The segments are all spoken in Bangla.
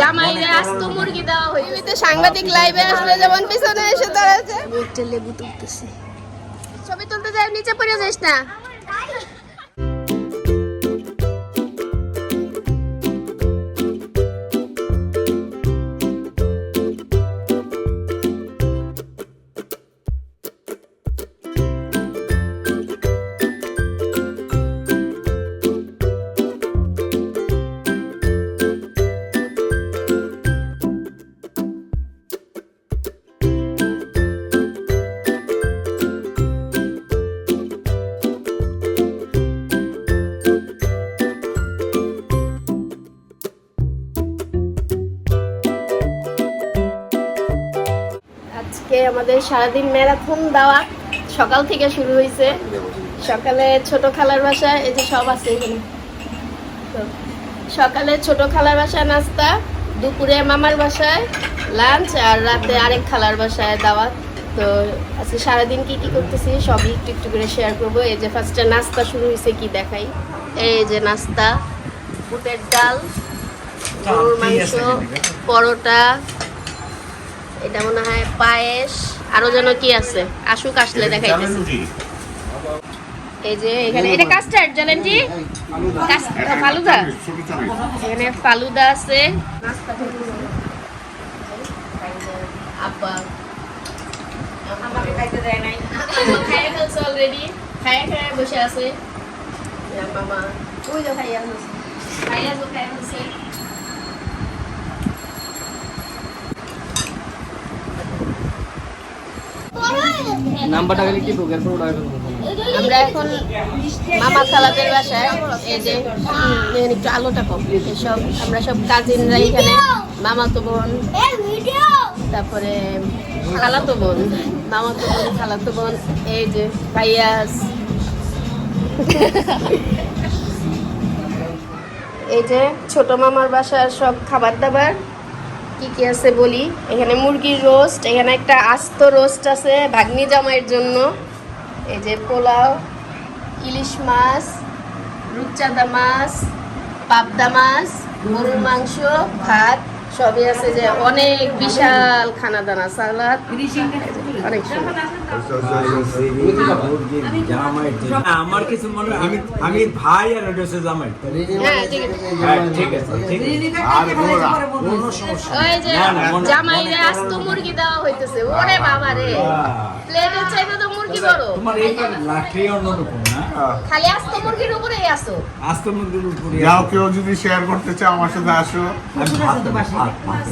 জামাইরে আস্ত মুরগি দেওয়া হইতে সাংবাদিক লাইভে আসলে যেমন পিছনে এসে দাঁড়াচ্ছে। একটা লেবু তুলতেছি। ছবি তুলতে যাই নিচে পড়ে যাইস না। আজকে আমাদের সারাদিন ম্যারাথন দেওয়া সকাল থেকে শুরু হয়েছে। সকালে ছোট খালার বাসা এই যে সব আছে এখানে। সকালে ছোট খালার বাসায় নাস্তা দুপুরে মামার বাসায় লাঞ্চ আর রাতে আরেক খালার বাসায় দাওয়াত। তো আজকে সারাদিন কি কি করতেছি সবই একটু একটু করে শেয়ার করব। এই যে ফার্স্টে নাস্তা শুরু হয়েছে কি দেখাই? এই যে নাস্তা বুটের ডাল গরুর মাংস পরোটা এটা মনে হয় পায়েস। আরও যেন কি আছে? আসুক আসলে দেখাইতেছি। এই যে এখানে এটা কাস্টার্ড জানেন জি ফালুদা? এখানে ফালুদা আছে। আব্বা। আমাকে খাইতে দেয় নাই। খাইয়ে ফেলছে অলরেডি খাইয়ে খাইয়ে বসে আছে। মামা ওই তো খাইয়া ফেলছে খাইয়া তো খাইয়া ফেলছে। নাম্বারটা খালি কি ঢোকের পর ওটা আমরা এখন মামা খালাদের বাসায়, এই যে একটু আলোটা কম। এসব, আমরা সব কাজিনরা এখানে, মামাতো বোন, তারপরে খালাতো বোন, মামাতো বোন, খালাতো বোন, এই যে, ভাইয়াস। এই যে, ছোট মামার বাসার সব খাবার দাবার। কি কি আছে বলি? এখানে মুরগির রোস্ট, এখানে একটা আস্ত রোস্ট আছে ভাগ্নি জামাইয়ের জন্য। এই যে পোলাও, ইলিশ মাছ রূপচাঁদা মাছ, পাবদা মাছ, গরুর মাংস, ভাত। সবই আছে যে অনেক বিশাল খানা দানা সালাদ। অনেক আমার কিছু মনে আমি আমি ভাই আর জামাই। হ্যাঁ ঠিক আছে। হ্যাঁ, ওই যে জামাইরে আস্ত মুরগি দেওয়া হইতেছে ওরে বাবা। রে প্লেটের চাইতে তো মুরগি বড় তোমার এই লাঠি অন্যরকম না? খালি আস্ত মুরগির উপরেই আসো। আস্ত মুরগির উপরে যাও কেউ যদি শেয়ার করতে চাও আমার সাথে আসো।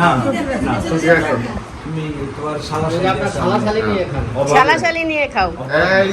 না না। তুমি তোমার নিয়ে খাও। এই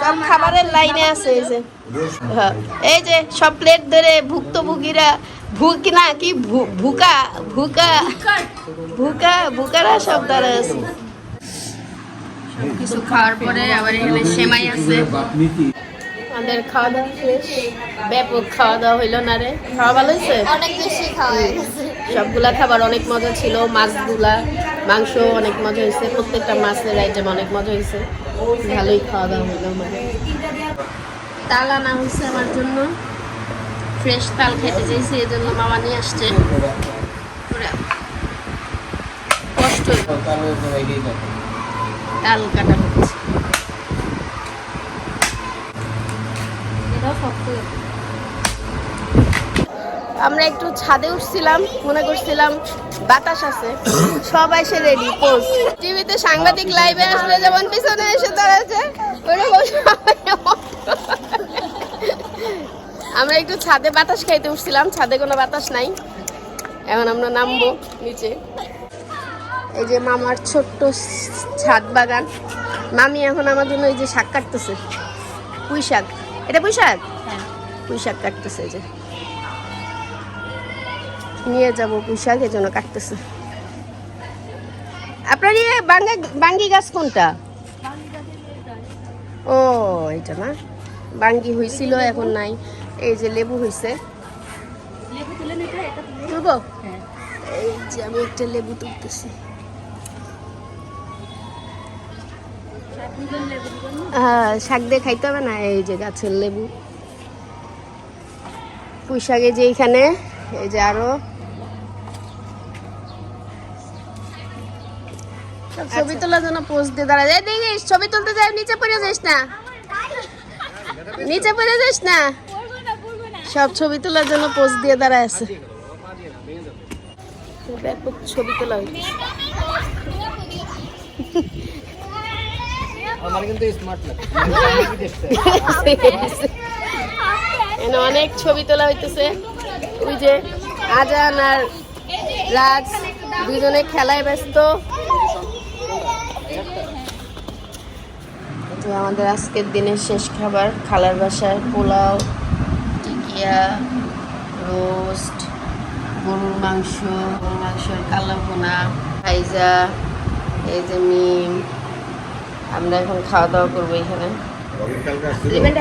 সব খাবারের লাইনে আছে এই যে। হ্যাঁ, এই যে সব প্লেট ধরে ভুক্তভোগীরা ভুক না কি ভুকা ভুকা ভুকা ভুকারা সব দ্বারা আছে। কিছু খাওয়ার পরে আবার এখানে সেমাই আছে। আমাদের খাওয়া দাওয়া শেষ। ব্যাপক খাওয়া দাওয়া হইল না রে? খাওয়া ভালো হয়েছে? অনেক বেশি খাওয়া সবগুলা খাবার অনেক মজা ছিল মাছগুলা। মাংস অনেক মজা হয়েছে, প্রত্যেকটা মাছের আইটেম অনেক মজা হয়েছে। ভালোই খাওয়া দাওয়া হলো আমার। তাল আনা হয়েছে আমার জন্য। ফ্রেশ তাল খেতে চাইছি এই জন্য মামা নিয়ে আসছে। কষ্ট তাল কাটা হচ্ছে। আমরা একটু ছাদে উঠছিলাম মনে করছিলাম বাতাস আছে। সবাই এসে রেডি পোস্ট টিভিতে সাংবাদিক লাইভে আসলে যেমন পিছনে এসে দাঁড়াচ্ছে ওরকম আমরা একটু ছাদে বাতাস খাইতে উঠছিলাম ছাদে কোনো বাতাস নাই। এখন আমরা নামবো নিচে। এই যে মামার ছোট্ট ছাদ বাগান। মামি এখন আমার জন্য এই যে শাক কাটতেছে। পুঁই শাক। এটা পুঁই শাক? পুঁই শাক কাটতেছে এই যে। নিয়ে যাব পুঁশাক এই জন্য কাটতেছে। আপনার ইয়ে বাঙ্গা বাঙ্গি গাছ কোনটা? ও এটা না? বাঙ্গি হয়েছিল এখন নাই। এই যে লেবু হয়েছে তুলবো? এই যে আমি একটা লেবু তুলতেছি। হ্যাঁ শাক দিয়ে খাইতে হবে না এই যে গাছের লেবু। পুঁই শাকে যে এইখানে এই যে আরও ছবি তোলার জন্য পোস্ট দিয়ে দাঁড়া যায় দেখিস ছবি তুলতে যাই নিচে পড়ে যাস না। নিচে পড়ে যাস না? সব ছবি তোলার জন্য পোস্ট দিয়ে দাঁড়ায় আছে। ব্যাপক ছবি তোলা হইতেছে আমার কিন্তু স্মার্ট লাগে। এখানে অনেক ছবি তোলা হইতেছে। ওই যে আজান আর রাজ দুজনে খেলায় ব্যস্ত। তো আমাদের আজকের দিনের শেষ খাবার খালার বাসার পোলাও টিকিয়া রোস্ট গরুর মাংস গরুর মাংসের কালো ভুনা ভাইজা এই যে মিম। আমরা এখন খাওয়া দাওয়া করব এখানে। ইভেন্টে